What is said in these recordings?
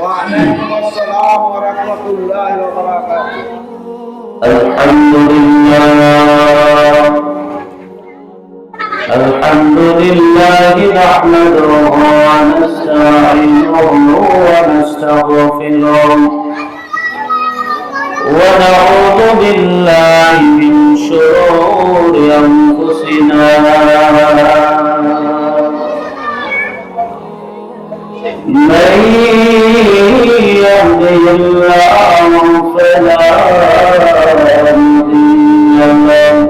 وعليكم السلام ورحمة الله وبركاته الحمد لله الحمد لله نحمده ونستعينه ونستغفره ونعوذ بالله من شرور أنفسنا من يهده الله فلا مضل له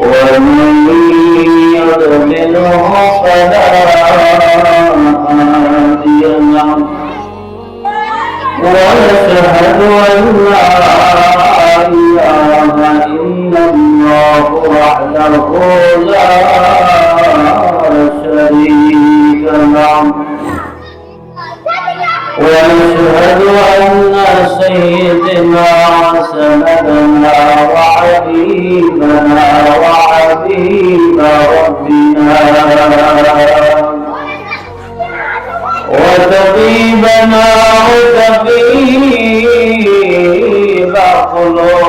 ومن يضلله فلا هادي له ونشهد أن لا إله إلا الله وحده لا شريك له ونشهد أن سيدنا وسندنا وحبيبنا وحبيب ربنا وطبيبنا وطبيب قلوبنا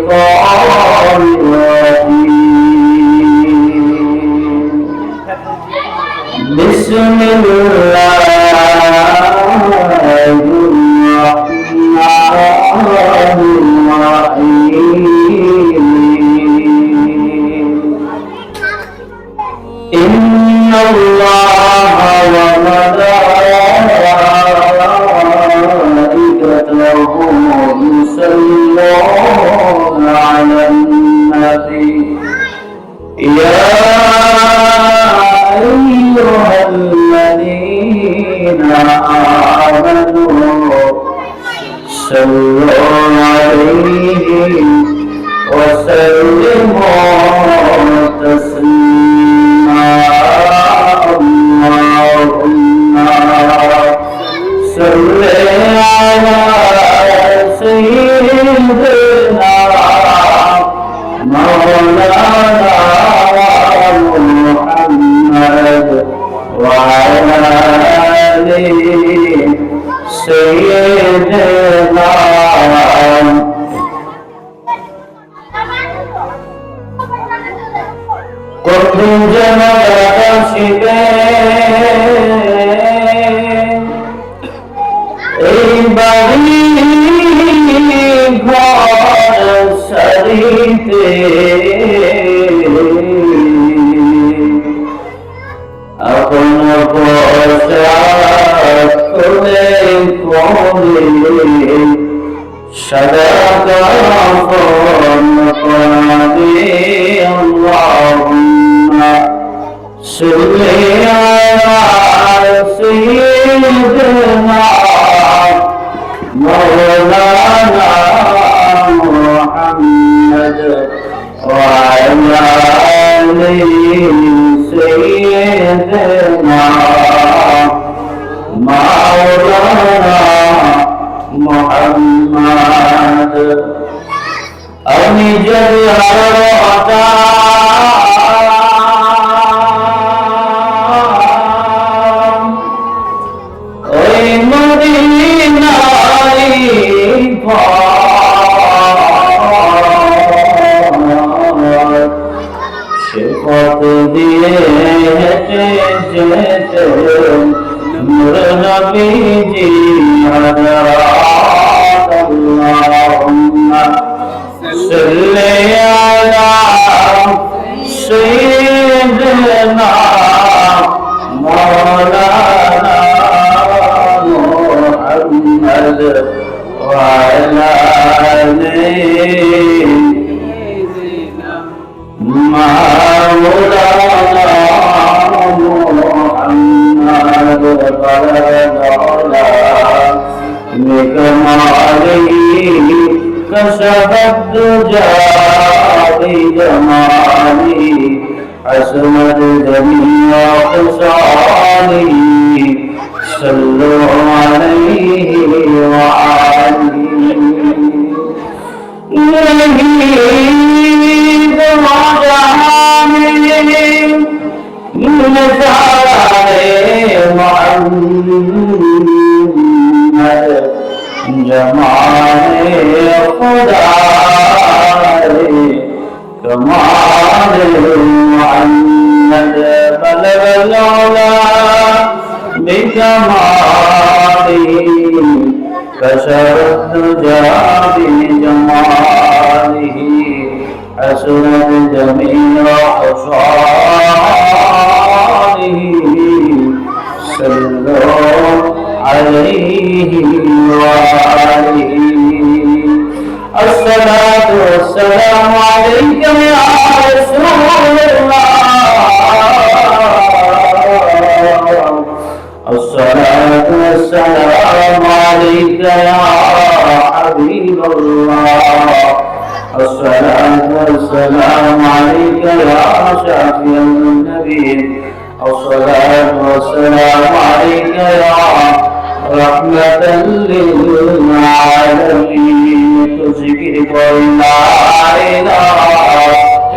الشيطان صلوا عليه وسلموا الصلاة والسلام عليك يا رسول الله الصلاة والسلام عليك يا حبيب الله الصلاة والسلام عليك يا شافي النبي الصلاة والسلام عليك يا رحمة للعالمين تذكر لا إله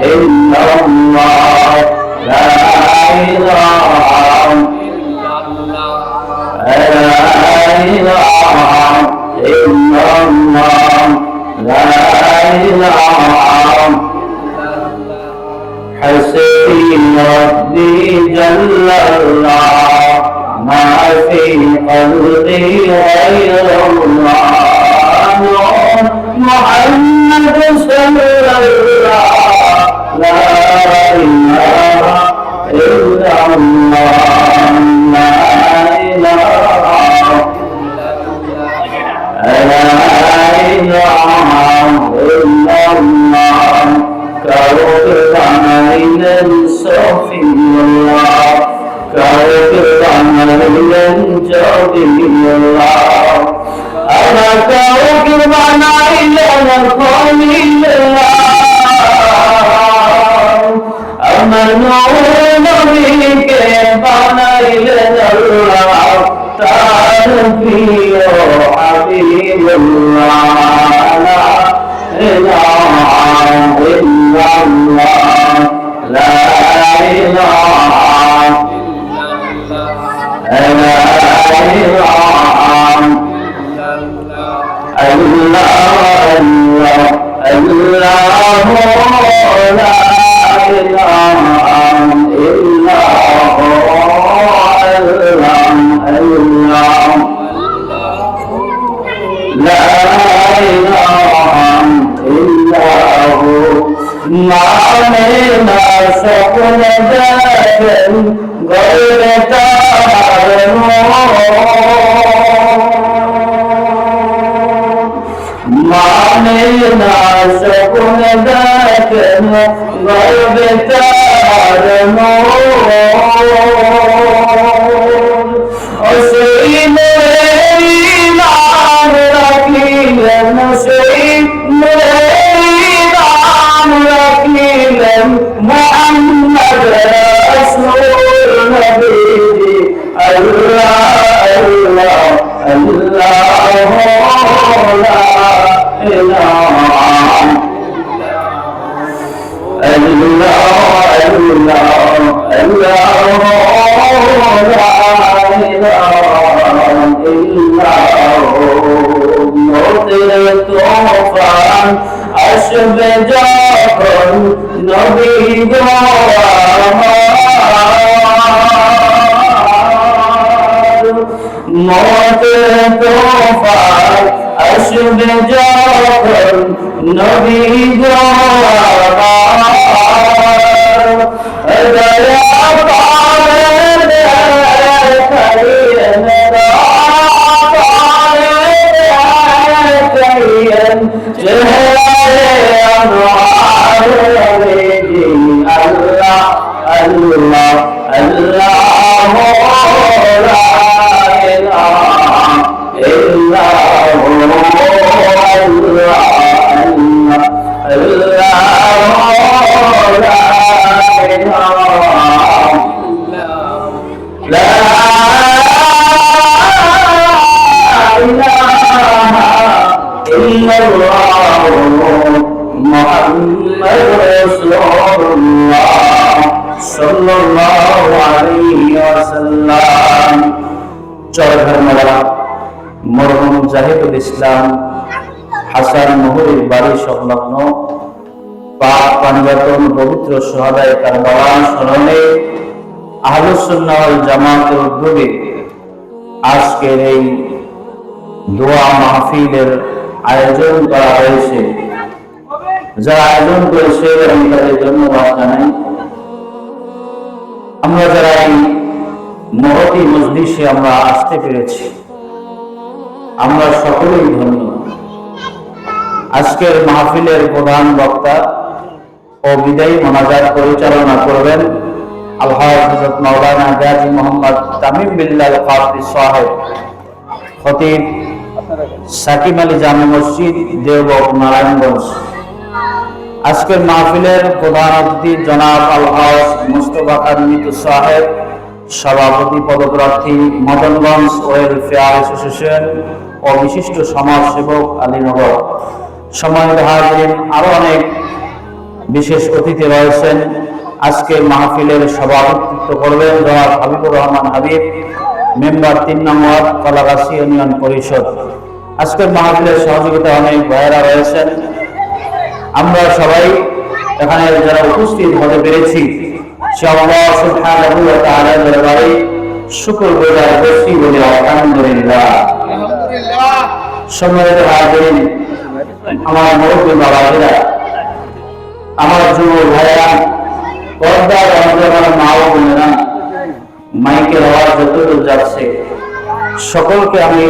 إلا الله لا إله لا إله إلا الله لا إله حسبي ربي جل الله محمد صلى الله لا إله إلا الله বললেন জবিল্লাহ আমার কাউকে বানাইলেন খলিল্লাহ আমার নবীকে বানাইলেন আল্লাহ তার প্রিয় হাবিবুল্লাহ حسين نام ركيلا حسين نام ركيلا محمد رسول نبي الله الله الله لا إله الله الله الله মোদের তোফান আসবে যখন নবী গো মোদের তোফান আসবে যখন নবী গো মরহুম জাহিদুল ইসলাম, হাসান মুহুরির বাড়ি সংলগ্ন পবিত্র সোহাদায় কারবালা স্মরণে আহলুসুন্নাহ জামাতের উদ্যোগে আজকের এই দোয়া মাহফিলের আয়োজন করা হয়েছে। যারা আয়োজন করেছে আমি তাদের ধন্যবাদ জানাই আমরা যারা এই মহতি মজলিসে আমরা আসতে পেরেছি। আমরা সকলেই ধন্য। আজকের মাহফিলের প্রধান বক্তা ও বিদায়ী মোনাজাত পরিচালনা করবেন আল্লাহ হযরত মাওলানা গাজী মোহাম্মদ তামিম বিল্লাল কাফি সাহেব, খতিব সাকিব আলী জামে মসজিদ, দেওবক, নারায়ণগঞ্জ। আজকের মাহফিলের প্রধান অতিথি জনাব আলহাজ মুস্তফা খান মিতু সাহেব সভাপতি পদপ্রার্থী মদনগঞ্জ ওয়েলফেয়ার অ্যাসোসিয়েশন ও বিশিষ্ট সমাজসেবক আলীনগর। সময় হাজির আরও অনেক বিশেষ অতিথি রয়েছেন। আজকে মাহফিলের সভাপতিত্ব করবেন জনাব হাবিবুর রহমান হাবিব, মেম্বার তিন নম্বর কলাগাছি ইউনিয়ন পরিষদ। আজকের মাহফিলের সহযোগিতা অনেক ভাইয়েরা রয়েছেন। আমরা সবাই এখানে যারা উপস্থিত হতে পেরেছি সে আল্লাহ সুবহানাহু ওয়া তাআলার দরবারে শুকর গুজার করছি বলে আলহামদুলিল্লাহ। আলহামদুলিল্লাহ। সম্মানিত হাজিরিন আমার মুরব্বী বাবাজিরা আমার যুব ভাইয়া পর্দার অন্তর মা ও বোনেরা মাইকের আওয়াজ যতদূর যাচ্ছে সকলকে আমি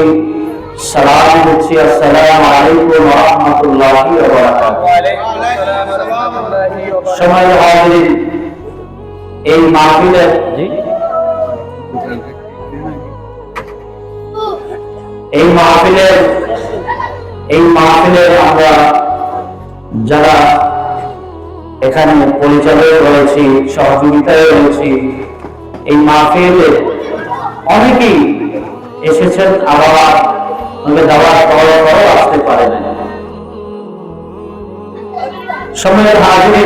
সালাম দিচ্ছি। আসসালামু আলাইকুম রাহমাতুল্লাহি সময় হাজির এই মাহফিলের এই মাহফিলের এই মাহফিলের আমরা যারা এখানে পরিচালক রয়েছি সহযোগিতায় রয়েছি এই মাহফিলে অনেকেই এসেছেন আবার দাওয়াত পাওয়ার পরেও আসতে পারে না সময়ের হাজিরে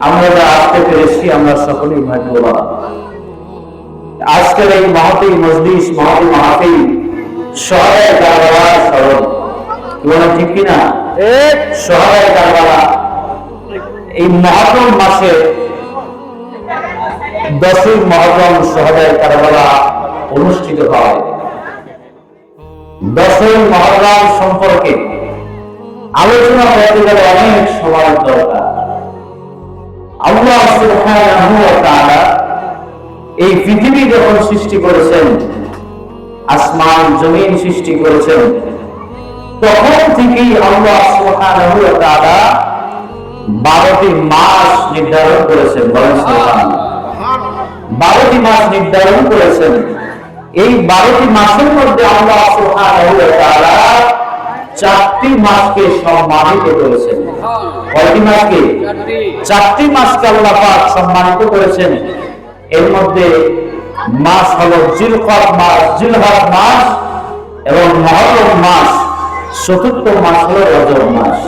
আমরা যা আসতে পেরেছি আমরা সকলেই ভাগ্যবান। আজকের এই মহতি মজলিস মহতি মাহফিল শহরের কারবার স্মরণ। ঠিক কিনা? কারবালা। এই মহরম মাসে দশই মহরম শহরের কারবালা অনুষ্ঠিত হয়। দশই মহরম সম্পর্কে আলোচনা করতে গেলে অনেক সময় দরকার। আল্লাহ এই পৃথিবী যখন সৃষ্টি করেছেন, আসমান, জমিন সৃষ্টি করেছেন, তখন থেকেই আল্লাহ তাআলা বারোটি মাস নির্ধারণ করেছেন বারোটি মাস নির্ধারণ করেছেন। এই বারোটি মাসের মধ্যে আল্লাহ তাআলা চারটি মাসকে সম্মানিত করেছেন। কয়টি মাসকে? চারটি। মাসকে আল্লাহ পাক সম্মানিত করেছেন। এর মধ্যে মাস হলো জিলকদ মাস জিলহজ মাস এবং মহরম মাস। চতুর্থ মাস হলো রজব মাস।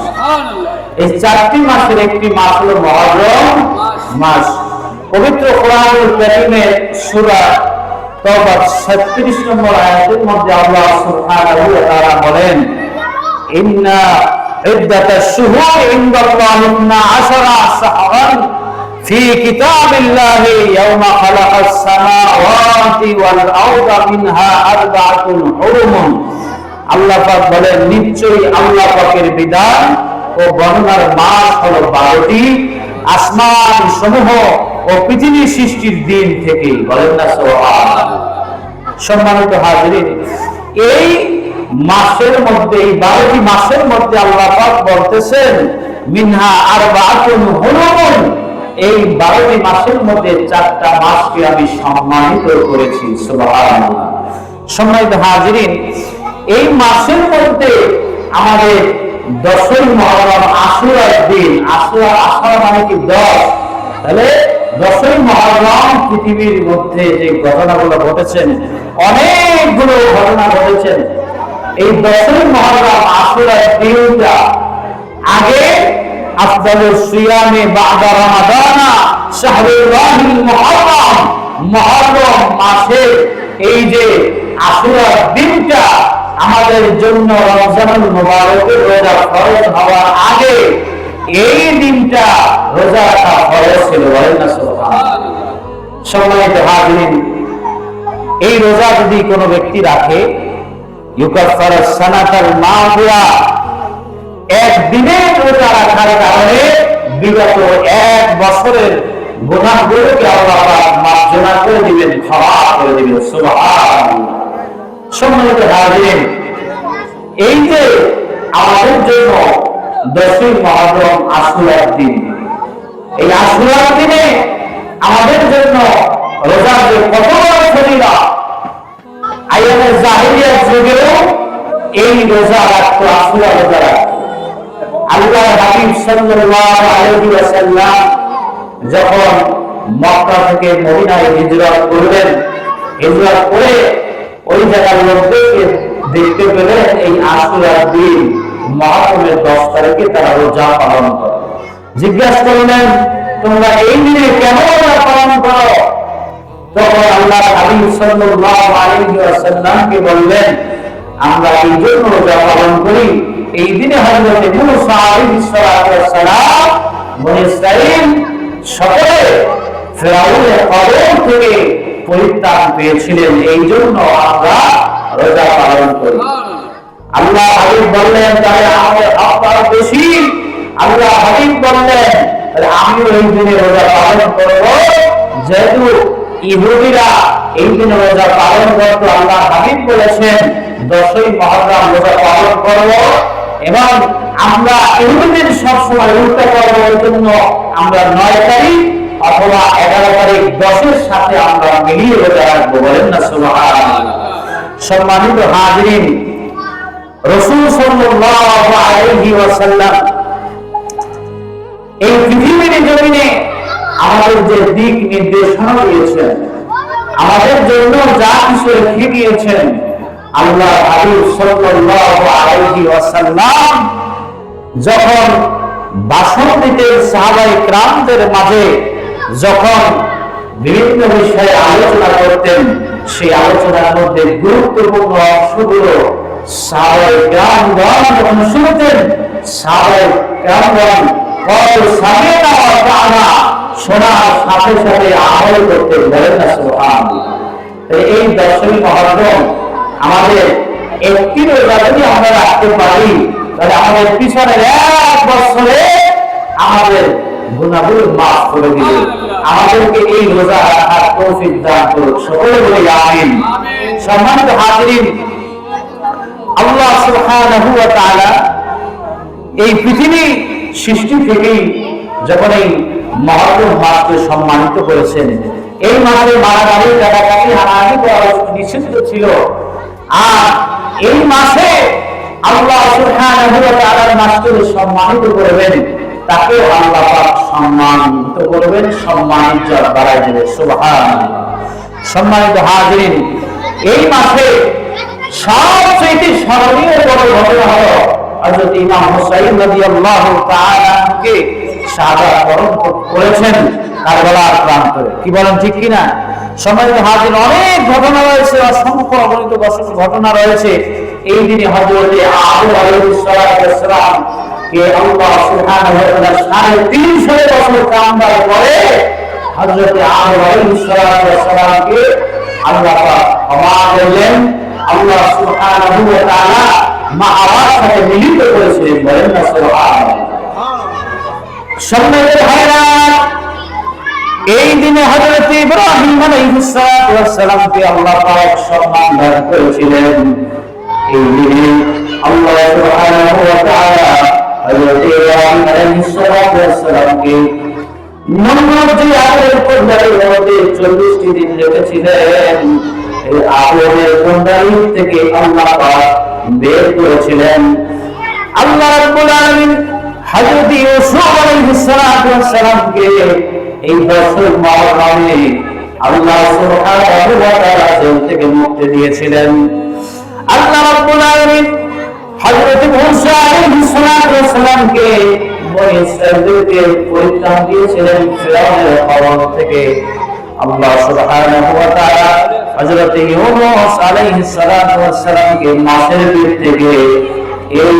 এই চারটি মাসের একটি মাস হলো মহরম মাস। পবিত্র কোরআনুল কারীমের সূরা তওবা 36 নম্বর আয়াতের মধ্যে আল্লাহ সুবহানাহু ওয়া তাআলা বলেন ইন্না ইদ্দাতাশ শুহুর ইনদাল্লাহি 12 শাহরান في كتاب الله يوم خلق السماوات والأرض منها أربعة حرم আল্লাহ পাক বলেন নিশ্চয়ই আল্লাহ পাকের বিধান ও গণনার মাস হলো বারোটি আসমান সমূহ ও পৃথিবী সৃষ্টির দিন থেকে বলেন না সুবহানাল্লাহ। সম্মানিত হাজিরিন এই মাসের মধ্যে, এই বারোটি মাসের মধ্যে আল্লাহ বলতেছেন, মিনহা আর এই বারোটি মাসের মধ্যে চারটা মাসকে আমি সম্মানিত করেছি সম্মানিত এই মাসের মধ্যে আমাদের দশই মহরম দিন মানে কি দশ? তাহলে দশই মহরম পৃথিবীর মধ্যে যে ঘটনাগুলো ঘটেছেন, অনেকগুলো ঘটনা ঘটেছেন। এই দশই মহরম আশুরার দিনটা আগে আফদাল সিয়ামে বাদা রমাদানা শাহরুল্লাহিল মুহররম মুহররম মাসে এই যে আশুরার দিনটা আমাদের জন্য রমজানুল মুবারকের রোজা ফরজ হওয়ার আগে এই দিনটা রোজা রাখা ফরজ ছিল বলেন না সুবহানাল্লাহ। সম্মানিত হাজিরিন, এই রোজা যদি কোনো ব্যক্তি রাখে একদিনের রোজা রাখার কারণে বিগত এক বছরের গুণাগুলোকে আল্লাহ মার্জনা করে দিবেন, ক্ষমা করে দিবেন। সম্মানিত হাজিরিন এই যে আমাদের জন্য দশই মহরম আশুরার দিন, এই আশুরার দিনে আমাদের জন্য রোজার যে কত ফজিলা আইয়ামের জাহিলিয়ার যুগেও এই রোজা রাখতো আশুরা রোজা আল্লাহ হাবিব সাল্লাল্লাহু আলাইহি ওয়াসাল্লাম যখন মক্কা থেকে মদিনায় হিজরত করলেন, হিজরত করে ওই জায়গার লোকদেরকে দেখতে পেলেন এই আশুরার দিন মহারমের দশ তারিখে তারা রোজা পালন করে। জিজ্ঞাসা করলেন, তোমরা এই দিনে কেন রোজা পালন করো? আমরা এই জন্য রোজা পালন করি। এই দিনে হযরত মুসা আলাইহিস সালাম বনি ইসরাইল সকলে ফেরাউনের কবর পরিত্রাণ পেয়েছিলেন। এই জন্য আমরা রোজা পালন করি। আল্লাহ হাবিব বললেন, তাহলে আমাদের হক বেশি। আল্লাহ হাবিব বললেন, তাহলে আমিও এই দিনে রোজা পালন করব। যেহেতু ইহুদিরা এই দিনে রোজা পালন করতো আল্লাহ হাবিব বলেছেন, দশই মহরম রোজা পালন করব এবং আমরা ইহুদিদের সবসময় উল্টা করব এর জন্য আমরা নয় তারিখ অথবা এগারো তারিখ দশের সাথে আমরা মিলিয়ে রোজা রাখব, বলেন না সম্মানিত হাজিরিন, রসুল ওয়াসাল্লাম এই পৃথিবীর জমিনে আমাদের যে দিক নির্দেশনা দিয়েছেন, আমাদের জন্য যা কিছু রেখে দিয়েছেন, আল্লাহ হাবিব সাল্লাল্লাহু আলাইহি ওয়াসাল্লাম যখন মাঝে যখন বিভিন্ন বিষয়ে আলোচনা করতেন, সেই আলোচনার মধ্যে গুরুত্বপূর্ণ অংশগুলো সাহাবাই কত সামনে শোনার সাথে সাথে আমল করতে বলেন না সুবহানাল্লাহ। এই আমাদের একটি রোজা যদি আমরা রাখতে পারি তাহলে আমাদের পিছনের এক বছরে আমাদের গুণাগুলো মাফ করে দিবে। আমাদেরকে এই রোজা রাখার তৌফিক দান করুক। সকলে বলে আমিন। সম্মানিত হাজিরিন আল্লাহ সুবহানাহু ওয়া তাআলা এই পৃথিবী সৃষ্টি থেকেই যখন এই মহরম মাসকে সম্মানিত করেছেন, এই মাসে মারামারি কাটাকাটি হানাহানি করা নিষিদ্ধ ছিল। আর এই মাসে আল্লাহ মাসকে সম্মানিত করবেন, তাকে আল্লাহ পাক সম্মানিত করবেন, সম্মানিত বাড়াই দেবে সম্মানিত হাজিরিন, এই মাসে সবচেয়ে স্মরণীয় বড় ঘটনা হলো হযরত ইমাম হুসাইন রাদিয়াল্লাহু তাআলাকে শাহাদাত বরণ করেছেন কারবালার প্রান্তরে কি বলেন, ঠিক কি না সম্মানিত হাজির অনেক ঘটনা রয়েছে, অসংখ্য অগণিত ঘটনা রয়েছে। এই দিনে হযরত আবু আলাইহিস সালাম কে আল্লাহ সুবহানাহু ওয়া তাআলা সাড়ে তিনশো বছর কামবার পরে হযরত আবু আলাইহিস সালামকে আল্লাহ পাক ক্ষমা করলেন। আল্লাহ সুবহানাহু ওয়া তাআলা এই দিনে হযরত ইব্রাহিম আলাইহিস আল্লাহ পাক সম্মান দান করেছিলেন। এই দিনে আল্লাহ সুবহানাহু ওয়া তাআলা হযরত ইব্রাহিম চল্লিশটি দিন রেখেছিলেন। এই আগুনের কুণ্ডারি থেকে আল্লাহ পাক বের করেছিলেন। আল্লাহ রাব্বুল আলামিন হযরত ইউসুফ আলাইহিস সালাতু ওয়াস সালামকে এই বছর মহরমে আল্লাহ সুবহানাহু ওয়া তাআলা জেল থেকে মুক্তি দিয়েছিলেন। আল্লাহ রাব্বুল আলামিন হযরত মূসা আলাইহিস সালাতু ওয়াস সালামকে বনি ইসরাঈলকে পরিত্রাণ দিয়েছিলেন ফিরআউনের কবল থেকে। আল্লাহ সুবহানাহু ওয়া তাআলা হযরত ইউনূস আলাইহিস সালাতু ওয়াস সালামকে মাছের পেট থেকে, এই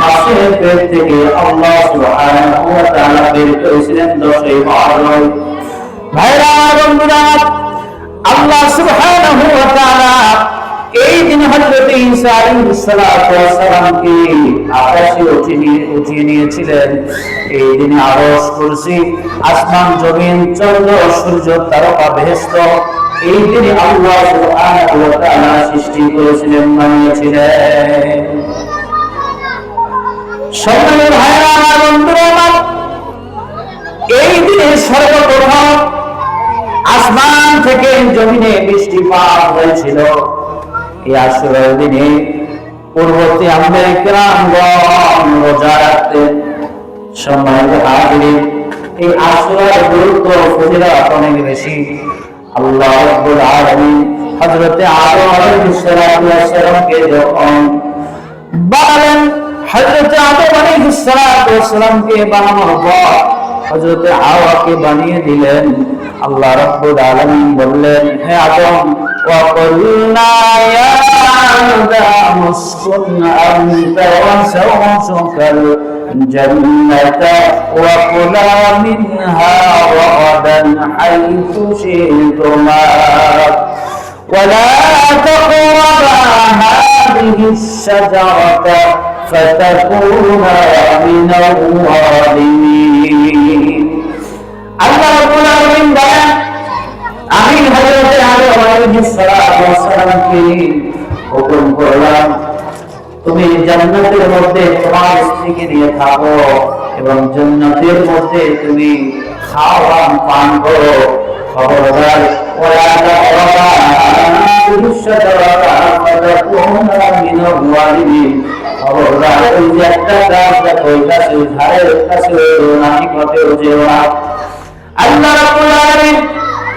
মাছের পেট থেকে আল্লাহ সুবহানাহু ওয়া তাআলা বের করেছিলেন 10 মুহররম ভাইরা, বন্ধুরা, আল্লাহ সুবহানাহু ওয়া তাআলা এই দিন হযরত ঈসা আকাশে উঠিয়ে উঠিয়ে নিয়েছিলেন। এই দিনে আসমান, জমিন, চন্দ্র, সূর্য, তারকা এই দিনে আল্লাহ সুবহানাহু ওয়া তাআলা সৃষ্টি করেছিলেন সম্মানিত ভাইরা আমার বন্ধুরা এই দিনে সর্বপ্রথম আসমান থেকে জমিনে বৃষ্টিপাত হয়েছিল। এই আশুরার দিনে পূর্ববর্তী আমাদের গ্রামগণ রোজা রাখতেন। সম্মানিত হাজিরিন, এই আশুরার গুরুত্ব ফজিলত অনেক বেশি। আল্লাহ রাব্বুল আলামিন হযরতে আদম আলাইহিস সালামকে যখন বানালেন, হযরত আদম আলাইহিস সালামকে বানানোর পর হযরত হাওয়াকে বানিয়ে দিলেন। আল্লাহ রাব্বুল আলামিন বললেন হে আদম ওয়া কুলনা ইয়া আদম উসকুন আনতা ওয়া zawjuka الجنة وكلا منها رغدا حيث شئتما ولا تقربا هذه الشجرة فتكونا من الظالمين আল্লাহ তুমি জান্নাতের মধ্যে তোমার স্ত্রীকে নিয়ে থাকো এবং জান্নাতের মধ্যে তুমি খাওয়া পান করো। খবরদার মিনাল ওয়ালিমিন খবরদার, ওই যে একটা গাছ দেখো, ওই গাছের ঝাড়ের কাছে না নিকটেও যেও না। আল্লাহ রাব্বুল আলামিন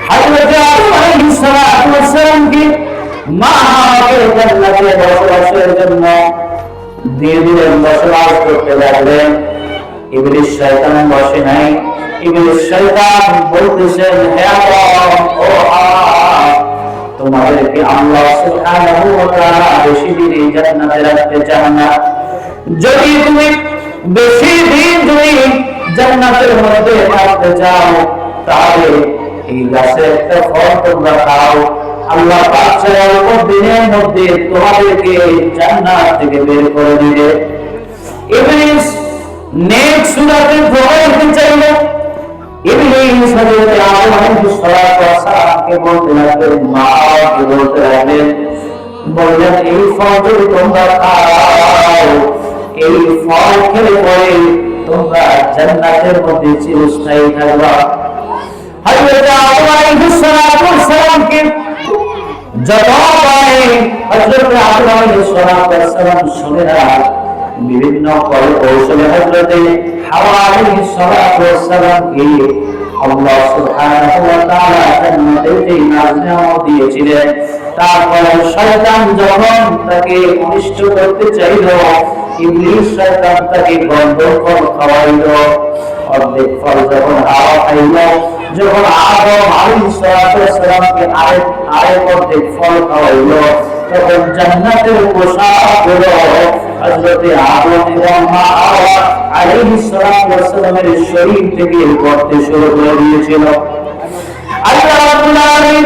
হযরত আদম আলাইহিস সালাতু ওয়াস সালামকে মা হাওয়াকে জান্নাতে বসবাসের জন্য ধীরে ধীরে বসবাস করতে লাগলেন। ইবলিস শয়তান বসে নাই। ইবলিস শয়তান বলতেছেন হে আদম, ও তোমাদেরকে আল্লাহ সুবহানাহু ওয়া তাআলা বেশি দিন এই জান্নাতে রাখতে চান না। যদি তুমি বেশি দিন তুমি জান্নাতের মধ্যে থাকতে চাও তাহলে এই গাছে একটা ফল তোমরা খাও। আল্লাহ পাক অল্প দিনের মধ্যে তোমাদেরকে জান্নাত থেকে বের করে দিবে। ইবলিস নেক্সট সূরাতে প্রবেশ চাইল। ইবলিস হযরত আদম আলাইহিস সালাতু ওয়াস সালামকে বলতে লাগলেন মাকে বলতে লাগলেন? বললেন, এই ফল তোমরা খাও, এই ফল খেলে পরে তোমরা জান্নাতের মধ্যে চিরস্থায়ী থাকবা। হযরত আদম আলাইহিস সালামকে যত পারে হযরত আদম আলাইহিস সালাম শুনে না, বিভিন্ন কৌশলে হযরতে হাওয়া আলাইহিস ওয়াস সালামকে আল্লাহ সুবহানাহু ওয়া তাআলা জান্নাতে নাজনাও দিয়েছিলেন। তারপরে শয়তান যখন তাকে অনিষ্ট করতে চাইল, ইবলিস শয়তান তাকে গন্ধকর খাওয়াইল। অর্ধেক ফল যখন হাওয়া খাইল, যখন আদম আলাইহিস সালামকে আরেক আরেক অর্ধেক ফল খাওয়াইল, তখন জান্নাতের পোশাক হলো হযরতে আদম এবং মা হাওয়া আলাইহিস সালামের শরীর থেকে পড়তে শুরু করে দিয়েছিল। আল্লাহ রাব্বুল আলামিন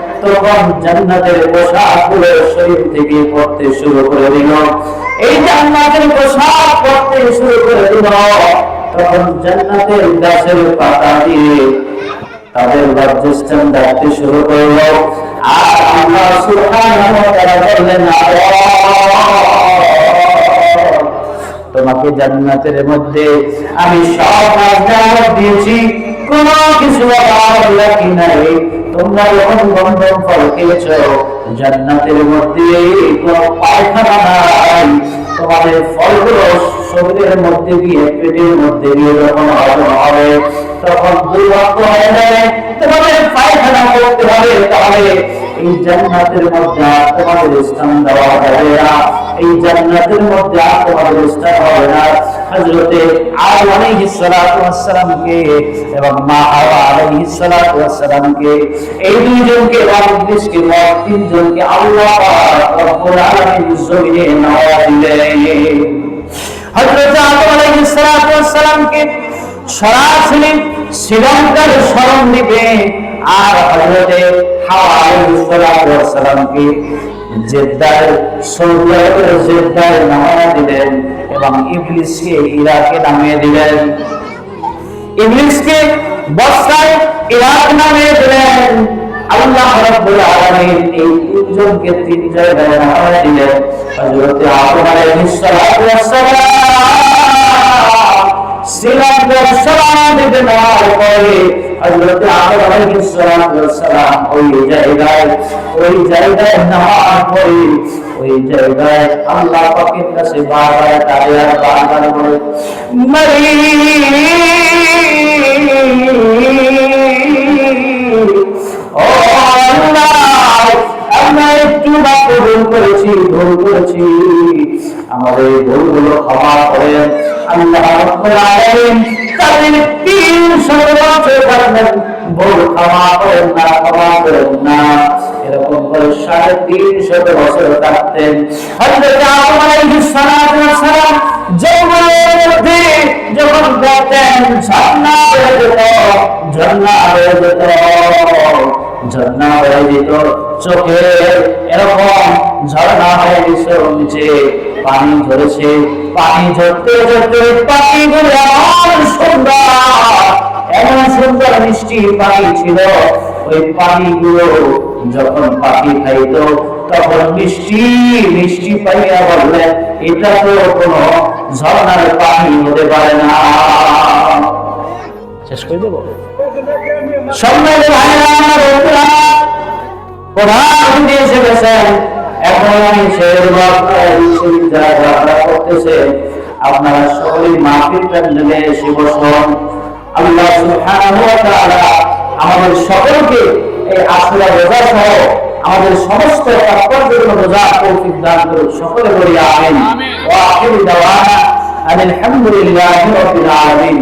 তখন জান্নাতের পোশাকগুলো শরীর থেকে পড়তে শুরু করে দিল। এই জান্নাতের পোশাক পড়তে শুরু করে দিল। তখন জান্নাতের গাছের পাতা দিয়ে তাদের ডাকতে শুরু করল। আর আল্লাহ সুবহানাহু ওয়া তাআলা বললেন তোমাকে জান্নাতের মধ্যে আমি সব রাজনীতি দিয়েছি। কোন কিছু অভাব রাখি নাই। তোমরা যখন বন্ধন ফল খেয়েছ, জান্নাতের মধ্যে কোনো পায়খানা নাই। তোমাদের ফলগুলো শরীরের মধ্যে দিয়ে, পেটের মধ্যে দিয়ে যখন হজম হবে, তখন দুর্ভাগ্য হয়ে যাবে। তোমাদের পায়খানা করতে হবে, তাহলে এই জান্নাতের মধ্যে আর তোমাদের স্থান দেওয়া যাবে না এই জান্নাতের মধ্যে আর তোমাদের স্থান হবে না হযরতে আদম আলাইহিস সালাতু ওয়াস সালামকে এবং মা হাওয়া আলাইহিস সালাতু ওয়াস সালামকে এই দুইজনকে এবং ইবলিসকে মোট তিনজনকে আল্লাহ পাক রব্বুল আলামিন জমিনে নাওয়া দিলেন হযরত আদম আলাইহিস সালাতু ওয়াস সালামকে সরাসরি শ্রীলঙ্কার স্মরণ দিবে আর হজরতে হাওয়া আলাইহিস সালাতু ওয়াস সালামকে জেদ্দার সৌদি আরবের জেদ্দার নামায়া দিলেন এবং ইবলিসকে ইরাকে হযরত আদম আলাইহিস সালাম ওই জায়গায় ওই জায়গায় নেওয়ার পরে ওই জায়গায় আল্লাহ পাকের কাছে বারবার কাঁদে আর বারবার বলে, মরি, ও আল্লাহ, আমরা একটু ভুল করেছি ভুল করেছি। আমাদের ভুলগুলো ক্ষমা করেন আল্লাহ রাব্বুল আলামিন তাদের তিন সর্বোচ্চ করবেন ভুল ক্ষমা করেন না, ক্ষমা করেন না। এরকম সাড়ে তিন শত বছর কাটতেন হযরত আদম আলাইহিস সালাতু ঝর্ণা হয়ে যেত চোখে এরকম ঝর্ণা হয়ে গেছে নিচে। পানি ঝরেছে পানি ঝরতে ঝরতে পাখিগুলো এমন সুন্দর এমন সুন্দর মিষ্টি পানি ছিল ওই পানিগুলো যখন পাখি খাইতো তখন মিষ্টি মিষ্টি পাইয়া বললেন এটা তো কোনো ঝর্ণার পানি হতে পারে না। শেষ করে দেবো? সম্মানিত ভাইরা আমার বন্ধুরা, প্রধান এসে গেছেন। এখন শের যাত্রা করতেছে আপনারা সকলেই মাহফিল প্যান্ডেলে এসে বসুন আল্লাহ সুবহানাহু ওয়া তাআলা আমাদের সকলকে এই আসলা রোজা সহ আমাদের সমস্ত তাৎপর্যের রোজা তৌফিক দান করুন। সকলে বলি আমিন। ওয়া আখির দাওয়ানা আলহামদুলিল্লাহি রাব্বিল আলামিন।